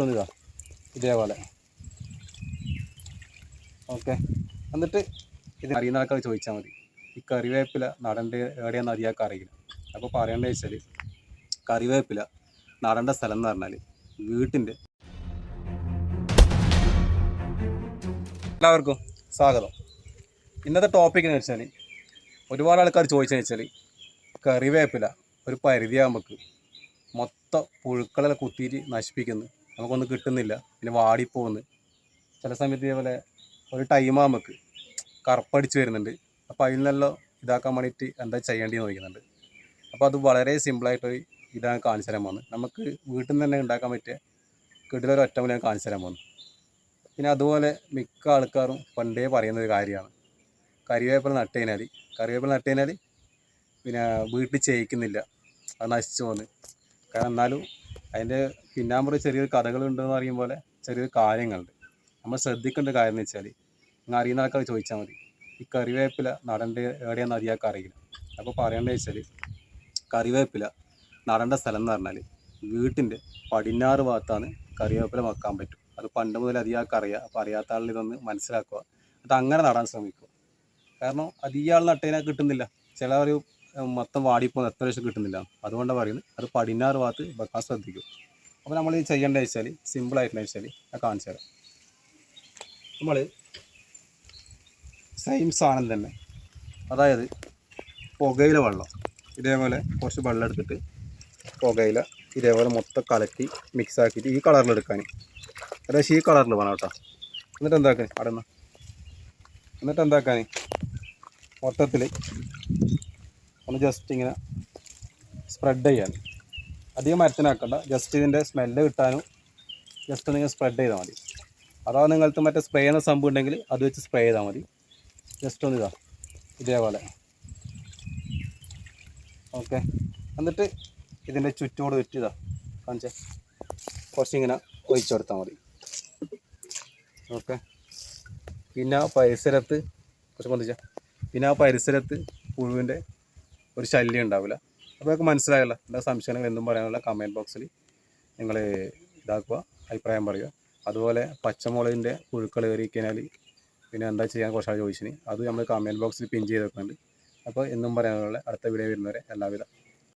Just ഒന്ന് ഇതാ. ഇതേപോലെ. ഓക്കെ. എന്നിട്ട് ഇത് അറിയുന്ന ആൾക്കാർ ചോദിച്ചാൽ മതി. ഈ കറിവേപ്പില നടണ്ട എവിടെയാണെന്ന് അറിയാൻ അറിയില്ല അപ്പോൾ പറയേണ്ടത് വെച്ചാൽ കറിവേപ്പില നടണ്ട സ്ഥലം എന്ന് പറഞ്ഞാൽ വീട്ടിന്റെ എല്ലാവർക്കും സ്വാഗതം. ഇന്നത്തെ ടോപ്പിക് എന്ന് വെച്ചാൽ ഒരുപാട് ആൾക്കാർ ചോദിച്ചതെന്ന് വെച്ചാൽ കറിവേപ്പില ഒരു പരിധിയാകുമ്പോൾ മൊത്തം പുഴുക്കളെ കുത്തിയിട്ട് നശിപ്പിക്കുന്നു. നമുക്കൊന്നും കിട്ടുന്നില്ല. പിന്നെ വാടിപ്പോകുന്നു. ചില സമയത്ത് ഇതേപോലെ ഒരു ടൈം ആകുമ്പോൾ കറുപ്പടിച്ച് വരുന്നുണ്ട്. അപ്പോൾ അതിൽ നിന്നെല്ലാം ഇതാക്കാൻ വേണ്ടിയിട്ട് എന്താ ചെയ്യേണ്ടതെന്ന് ചോദിക്കുന്നുണ്ട്. അപ്പോൾ അത് വളരെ സിമ്പിളായിട്ട് ഇതാണ് കാണിച്ചു തരാൻ പോകുന്നത്. നമുക്ക് വീട്ടിൽ നിന്ന് തന്നെ ഉണ്ടാക്കാൻ പറ്റിയ കിടിലൊരു ഒറ്റമൂലം ഞാൻ കാണിച്ചു തരാൻ പോകുന്നു. പിന്നെ അതുപോലെ മിക്ക ആൾക്കാരും പണ്ടേ പറയുന്ന ഒരു കാര്യമാണ്. കറിവേപ്പില നട്ട് കഴിഞ്ഞാൽ കറിവേപ്പില നട്ട് കഴിഞ്ഞാൽ പിന്നെ വീട്ടിൽ ചെയ്യിക്കുന്നില്ല. അത് നശിച്ചു പോകുന്നു. കാരണം എന്നാലും അതിന്റെ പിന്നാമ്പുറ ചെറിയൊരു കഥകളുണ്ടെന്ന് പറയും പോലെ ചെറിയൊരു കാര്യങ്ങളുണ്ട്. നമ്മൾ ശ്രദ്ധിക്കേണ്ട കാര്യം എന്ന് വെച്ചാൽ നിങ്ങൾ അറിയുന്ന ആൾക്കാർ ചോദിച്ചാൽ മതി. ഈ കറിവേപ്പില നടേണ്ട എവിടെയാണെന്ന് അറിയാൻ അറിയില്ല. അപ്പോൾ പറയേണ്ടത് വെച്ചാൽ കറിവേപ്പില നടേണ്ട സ്ഥലം എന്ന് പറഞ്ഞാൽ വീട്ടിന്റെ പടിഞ്ഞാറ് ഭാഗത്താണ് കറിവേപ്പില വെക്കാൻ പറ്റും. അത് പണ്ട് മുതൽ അധികം അറിയാം. അപ്പോൾ അറിയാത്ത ആളിൽ ഇതൊന്ന് മനസ്സിലാക്കുക. അത് അങ്ങനെ നടാൻ ശ്രമിക്കുക. കാരണം അത് ഇയാൾ നട്ടതിനാൽ കിട്ടുന്നില്ല. ചില ഒരു മൊത്തം വാടിപ്പോകുന്ന എത്ര ലക്ഷം കിട്ടുന്നില്ല. അതുകൊണ്ടാണ് പറയുന്നത്. അത് പടിഞ്ഞാറ് ഭാഗത്ത് വെക്കാൻ ശ്രദ്ധിക്കും അപ്പോൾ നമ്മൾ ഈ ചെയ്യേണ്ടത് വെച്ചാൽ സിമ്പിളായിട്ടുള്ള വെച്ചാൽ ഞാൻ കാണിച്ചു തരാം. നമ്മൾ സെയിം സാധനം തന്നെ അതായത് പുകയില വെള്ളം ഇതേപോലെ കുറച്ച് വെള്ളം എടുത്തിട്ട് പുകയില ഇതേപോലെ മൊത്തം കലക്കി മിക്സ് ആക്കിയിട്ട് ഈ കളറിൽ എടുക്കാൻ. ഏകദേശം ഈ കളറിൽ വേണം കേട്ടോ. എന്നിട്ട് എന്താക്കാൻ? അവിടെ നിന്ന്. എന്നിട്ട് എന്താക്കാൻ? മൊത്തത്തിൽ ഒന്ന് ജസ്റ്റ് ഇങ്ങനെ സ്പ്രെഡ് ചെയ്യാൻ. അധികം മരത്തിനാക്കണ്ട. ജസ്റ്റ് ഇതിന്റെ സ്മെല്ല് കിട്ടാനും ജസ്റ്റ് നിങ്ങൾ സ്പ്രെഡ് ചെയ്താൽ മതി. അഥവാ നിങ്ങൾക്ക് മറ്റേ സ്പ്രേ ചെയ്യുന്ന സംഭവം ഉണ്ടെങ്കിൽ അത് വെച്ച് സ്പ്രേ ചെയ്താൽ മതി. ജസ്റ്റ് ഒന്ന് ഇതാ ഇതേപോലെ. ഓക്കെ എന്നിട്ട് ഇതിന്റെ ചുറ്റോട് ചുറ്റിതാ കാണിച്ചേ. കുറച്ചിങ്ങനെ ഒഴിച്ചു കൊടുത്താൽ മതി. ഓക്കെ പിന്നെ ആ പരിസരത്ത് കുറച്ച് പൊന്തിച്ച പിന്നെ ആ പരിസരത്ത് പുഴുവിന്റെ ഒരു ശല്യം ഉണ്ടാവില്ല. അപ്പോൾ നിങ്ങൾക്ക് മനസ്സിലായല്ലോ എന്താ സംശയങ്ങൾ എന്തും പറയാനുള്ള കമന്റ് ബോക്സിൽ നിങ്ങൾ ഇതാക്കുക അഭിപ്രായം പറയുക. അതുപോലെ പച്ചമുളകിന്റെ പുഴുക്കൾ കയറി കഴിഞ്ഞാൽ പിന്നെ എന്താ ചെയ്യാൻ കുറച്ചാൾ ചോദിച്ചിന് അത് നമ്മൾ കമന്റ് ബോക്സിൽ പിൻ ചെയ്ത് വെക്കുന്നുണ്ട്. അപ്പോൾ എന്നും പറയാനുള്ള അടുത്ത വീഡിയോ വരുന്നവരെ എല്ലാവിധ